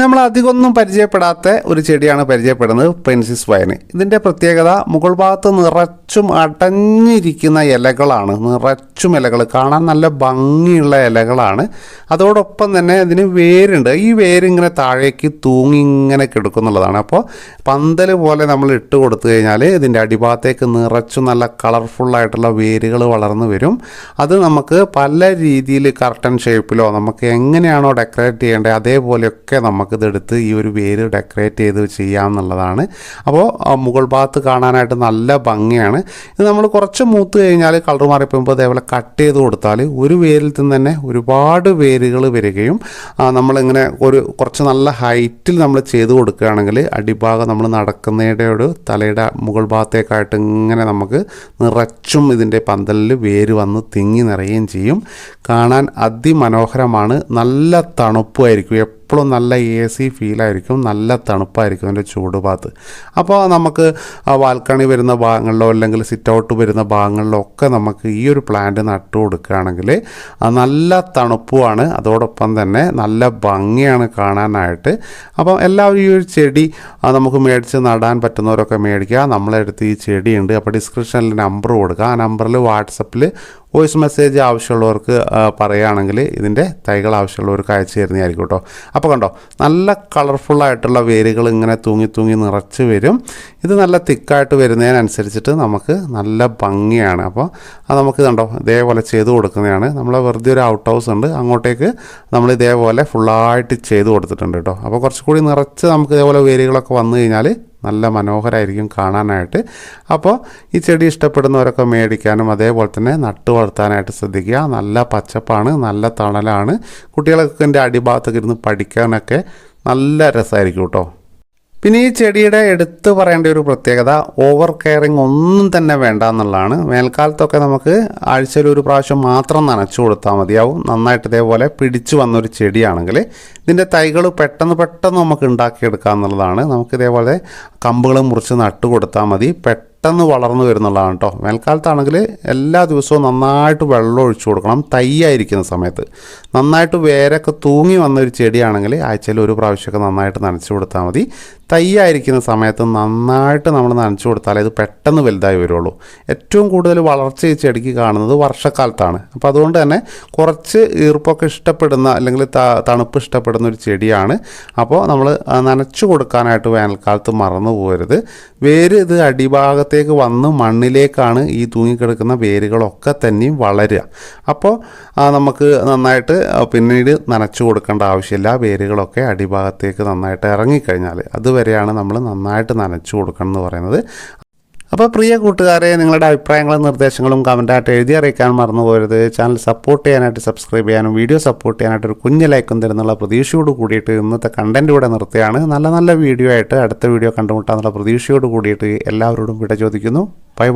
നമ്മൾ അധികമൊന്നും പരിചയപ്പെടാത്ത ഒരു ചെടിയാണ് പരിചയപ്പെടുന്നത് പെൻസിസ് വയന് ഇതിന്റെ പ്രത്യേകത മുകൾ ഭാഗത്ത് നിറച്ചും അടഞ്ഞിരിക്കുന്ന ഇലകളാണ്. നിറച്ചും ഇലകൾ കാണാൻ നല്ല ഭംഗിയുള്ള ഇലകളാണ്. അതോടൊപ്പം തന്നെ ഇതിന് വേരുണ്ട്. ഈ വേരിങ്ങനെ താഴേക്ക് തൂങ്ങി ഇങ്ങനെ കിടക്കുന്നുള്ളതാണ്. അപ്പോൾ പന്തൽ പോലെ നമ്മൾ ഇട്ട് കൊടുത്തു കഴിഞ്ഞാൽ ഇതിന്റെ അടിഭാഗത്തേക്ക് നിറച്ചും നല്ല കളർഫുള്ളായിട്ടുള്ള വേരുകൾ വളർന്നു വരും. അത് നമുക്ക് പല രീതിയിൽ കർട്ടൻ ഷേപ്പിലോ നമുക്ക് എങ്ങനെയാണോ ഡെക്കറേറ്റ് ചെയ്യേണ്ടത് അതേപോലെയൊക്കെ നമുക്കിത് എടുത്ത് ഈ ഒരു വേര് ഡെക്കറേറ്റ് ചെയ്ത് ചെയ്യാം എന്നുള്ളതാണ് അപ്പോൾ മുകൾ ഭാഗത്ത് കാണാനായിട്ട് നല്ല ഭംഗിയാണ്. ഇത് നമ്മൾ കുറച്ച് മൂത്ത് കഴിഞ്ഞാൽ കളർ മാറിപ്പോകുമ്പോൾ അതേപോലെ കട്ട് ചെയ്ത് കൊടുത്താൽ ഒരു വേരിൽ നിന്ന് തന്നെ ഒരുപാട് വേരുകൾ വരികയും നമ്മളിങ്ങനെ ഒരു കുറച്ച് നല്ല ഹൈറ്റിൽ നമ്മൾ ചെയ്ത് കൊടുക്കുകയാണെങ്കിൽ അടിഭാഗം നമ്മൾ നടക്കുന്നതിന്റെ ഒരു തലയുടെ മുകൾ ഭാഗത്തേക്കായിട്ട് ഇങ്ങനെ നമുക്ക് നിറച്ചും ഇതിന്റെ പന്തലിൽ വേര് വന്ന് തിങ്ങി നിറയുകയും ചെയ്യും. കാണാൻ അതിമനോഹരമാണ്. നല്ല തണുപ്പുമായിരിക്കും എപ്പോഴും നല്ല എ സി ഫീലായിരിക്കും നല്ല തണുപ്പായിരിക്കും അതിന്റെ ചൂട് ഭാഗത്ത് അപ്പോൾ നമുക്ക് വാൽക്കണി വരുന്ന ഭാഗങ്ങളിലോ അല്ലെങ്കിൽ സിറ്റ് ഔട്ട് വരുന്ന ഭാഗങ്ങളിലോ ഒക്കെ നമുക്ക് ഈ ഒരു പ്ലാന്റ് നട്ടു കൊടുക്കുകയാണെങ്കിൽ നല്ല തണുപ്പുമാണ്. അതോടൊപ്പം തന്നെ നല്ല ഭംഗിയാണ് കാണാനായിട്ട്. അപ്പം എല്ലാവരും ഈ ഒരു ചെടി നമുക്ക് മേടിച്ച് നടാൻ പറ്റുന്നവരൊക്കെ മേടിക്കുക. നമ്മളെ അടുത്ത് ഈ ചെടിയുണ്ട്. അപ്പോൾ ഡിസ്ക്രിപ്ഷനിൽ നമ്പർ കൊടുക്കുക. ആ നമ്പറിൽ വാട്സപ്പിൽ വോയിസ് മെസ്സേജ് ആവശ്യമുള്ളവർക്ക് പറയുകയാണെങ്കിൽ ഇതിന്റെ തൈകൾ ആവശ്യമുള്ളവർക്ക് അയച്ചു തരുന്നതായിരിക്കും കേട്ടോ. അപ്പോൾ കണ്ടോ നല്ല കളർഫുള്ളായിട്ടുള്ള വേരുകൾ ഇങ്ങനെ തൂങ്ങി തൂങ്ങി നിറച്ച് വരും. ഇത് നല്ല തിക്കായിട്ട് വരുന്നതിനനുസരിച്ചിട്ട് നമുക്ക് നല്ല ഭംഗിയാണ്. അപ്പോൾ അത് നമുക്ക് കണ്ടോ ഇതേപോലെ ചെയ്ത് കൊടുക്കുന്നതാണ്. നമ്മൾ വെറുതെ ഒരു ഔട്ട് ഹൗസ് ഉണ്ട്. അങ്ങോട്ടേക്ക് നമ്മൾ ഇതേപോലെ ഫുള്ളായിട്ട് ചെയ്ത് കൊടുത്തിട്ടുണ്ട് കേട്ടോ. അപ്പോൾ കുറച്ചുകൂടി നിറച്ച് നമുക്ക് ഇതേപോലെ വേരുകളൊക്കെ വന്നു കഴിഞ്ഞാൽ നല്ല മനോഹരമായിരിക്കും കാണാനായിട്ട്. അപ്പോൾ ഈ ചെടി ഇഷ്ടപ്പെടുന്നവരൊക്കെ മേടിക്കാനും അതേപോലെ തന്നെ നട്ടു വളർത്താനായിട്ട് ശ്രദ്ധിക്കുക. നല്ല പച്ചപ്പാണ് നല്ല തണലാണ്. കുട്ടികളൊക്കെ എന്റെ അടിഭാഗത്തൊക്കെ ഇരുന്ന് പഠിക്കാനൊക്കെ നല്ല രസമായിരിക്കും കേട്ടോ. പിന്നെ ഈ ചെടിയുടെ എടുത്തു പറയേണ്ട ഒരു പ്രത്യേകത ഓവർ കെയറിങ് ഒന്നും തന്നെ വേണ്ട എന്നുള്ളതാണ്. വേനൽക്കാലത്തൊക്കെ നമുക്ക് ആഴ്ചയിൽ ഒരു പ്രാവശ്യം മാത്രം നനച്ചു കൊടുത്താൽ മതിയാവും. നന്നായിട്ട് ഇതേപോലെ പിടിച്ചു വന്നൊരു ചെടിയാണെങ്കിൽ ഇതിന്റെ തൈകൾ പെട്ടെന്ന് പെട്ടെന്ന് നമുക്ക് ഉണ്ടാക്കിയെടുക്കാം എന്നുള്ളതാണ്. നമുക്ക് ഇതേപോലെ കമ്പുകൾ മുറിച്ച് നട്ടു കൊടുത്താൽ മതി. പെട്ടെന്ന് വളർന്നു വരുന്നുള്ളതാണ് കേട്ടോ വേനൽക്കാലത്താണെങ്കിൽ എല്ലാ ദിവസവും നന്നായിട്ട് വെള്ളം ഒഴിച്ചു കൊടുക്കണം. തൈയായിരിക്കുന്ന സമയത്ത്. നന്നായിട്ട് വേരൊക്കെ തൂങ്ങി വന്ന ഒരു ചെടിയാണെങ്കിൽ ആഴ്ചയിൽ ഒരു പ്രാവശ്യമൊക്കെ നന്നായിട്ട് നനച്ചു കൊടുത്താൽ മതി. തൈയായിരിക്കുന്ന സമയത്ത് നന്നായിട്ട് നമ്മൾ നനച്ചു കൊടുത്താലേ ഇത് പെട്ടെന്ന് വലുതായി വരുള്ളൂ. ഏറ്റവും കൂടുതൽ വളർച്ച ഈ ചെടിക്ക് കാണുന്നത് വർഷക്കാലത്താണ്. അപ്പോൾ അതുകൊണ്ട് തന്നെ കുറച്ച് ഈർപ്പൊക്കെ ഇഷ്ടപ്പെടുന്ന അല്ലെങ്കിൽ തണുപ്പ് ഇഷ്ടപ്പെടുന്ന ഒരു ചെടിയാണ്. അപ്പോൾ നമ്മൾ നനച്ചു കൊടുക്കാനായിട്ട് വേനൽക്കാലത്ത് മറന്നു പോകരുത്. വേര് ഇത് അടിഭാഗത്തേക്ക് വന്ന് മണ്ണിലേക്കാണ് ഈ തൂങ്ങിക്കിടക്കുന്ന വേരുകളൊക്കെ തന്നെയും വളരുക. അപ്പോൾ നമുക്ക് നന്നായിട്ട് പിന്നീട് നനച്ചു കൊടുക്കേണ്ട ആവശ്യമില്ല. വേരുകളൊക്കെ അടിഭാഗത്തേക്ക് നന്നായിട്ട് ഇറങ്ങിക്കഴിഞ്ഞാൽ അതുവരെയാണ് നമ്മൾ നന്നായിട്ട് നനച്ചു കൊടുക്കണം എന്ന് പറയുന്നത്. അപ്പോൾ പ്രിയ കൂട്ടുകാരെ നിങ്ങളുടെ അഭിപ്രായങ്ങളും നിർദ്ദേശങ്ങളും കമന്റായിട്ട് എഴുതി അറിയിക്കാൻ മറന്നു പോകരുത് ചാനൽ സപ്പോർട്ട് ചെയ്യാനായിട്ട് സബ്സ്ക്രൈബ് ചെയ്യാനും വീഡിയോ സപ്പോർട്ട് ചെയ്യാനായിട്ട് ഒരു കുഞ്ഞ് ലൈക്കും തരുന്നുള്ള പ്രതീക്ഷയോട് കൂടിയിട്ട് ഇന്നത്തെ കണ്ടന്റ് ഇവിടെ നിർത്തുകയാണ്. നല്ല നല്ല വീഡിയോ ആയിട്ട് അടുത്ത വീഡിയോ കണ്ടുമുട്ടാന്നുള്ള പ്രതീക്ഷയോട് കൂടിയിട്ട് എല്ലാവരോടും വിട ചോദിക്കുന്നു. ബൈ